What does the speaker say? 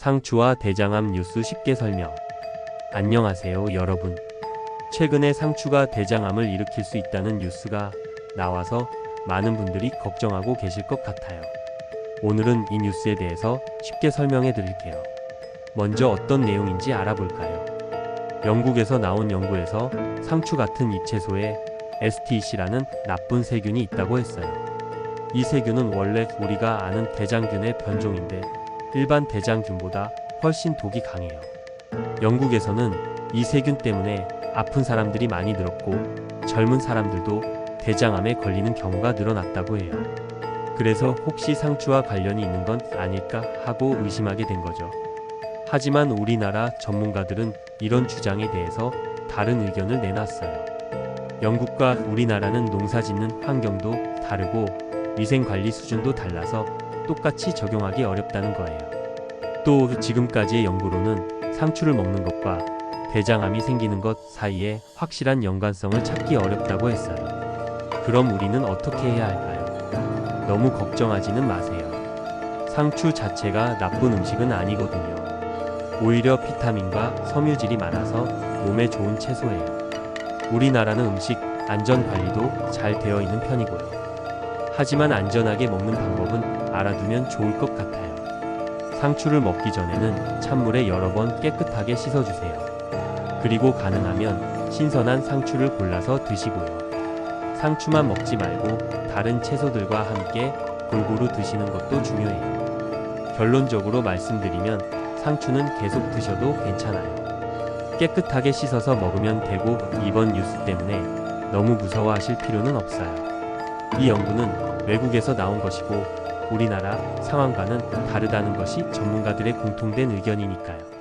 상추와 대장암 뉴스 쉽게 설명. 안녕하세요, 여러분. 최근에 상추가 대장암을 일으킬 수 있다는 뉴스가 나와서 많은 분들이 걱정하고 계실 것 같아요. 오늘은 이 뉴스에 대해서 쉽게 설명해 드릴게요. 먼저 어떤 내용인지 알아볼까요? 영국에서 나온 연구에서 상추 같은 잎채소에 STC라는 나쁜 세균이 있다고 했어요. 이 세균은 원래 우리가 아는 대장균의 변종인데 일반 대장균보다 훨씬 독이 강해요. 영국에서는 이 세균 때문에 아픈 사람들이 많이 늘었고 젊은 사람들도 대장암에 걸리는 경우가 늘어났다고 해요. 그래서 혹시 상추와 관련이 있는 건 아닐까 하고 의심하게 된 거죠. 하지만 우리나라 전문가들은 이런 주장에 대해서 다른 의견을 내놨어요. 영국과 우리나라는 농사 짓는 환경도 다르고 위생 관리 수준도 달라서 똑같이 적용하기 어렵다는 거예요. 또 지금까지의 연구로는 상추를 먹는 것과 대장암이 생기는 것 사이에 확실한 연관성을 찾기 어렵다고 했어요. 그럼 우리는 어떻게 해야 할까요? 너무 걱정하지는 마세요. 상추 자체가 나쁜 음식은 아니거든요. 오히려 비타민과 섬유질이 많아서 몸에 좋은 채소예요. 우리나라는 음식 안전 관리도 잘 되어 있는 편이고요. 하지만 안전하게 먹는 방법은 알아두면 좋을 것 같아요. 상추를 먹기 전에는 찬물에 여러 번 깨끗하게 씻어주세요. 그리고 가능하면 신선한 상추를 골라서 드시고요. 상추만 먹지 말고 다른 채소들과 함께 골고루 드시는 것도 중요해요. 결론적으로 말씀드리면 상추는 계속 드셔도 괜찮아요. 깨끗하게 씻어서 먹으면 되고 이번 뉴스 때문에 너무 무서워하실 필요는 없어요. 이 연구는 외국에서 나온 것이고 우리나라 상황과는 다르다는 것이 전문가들의 공통된 의견이니까요.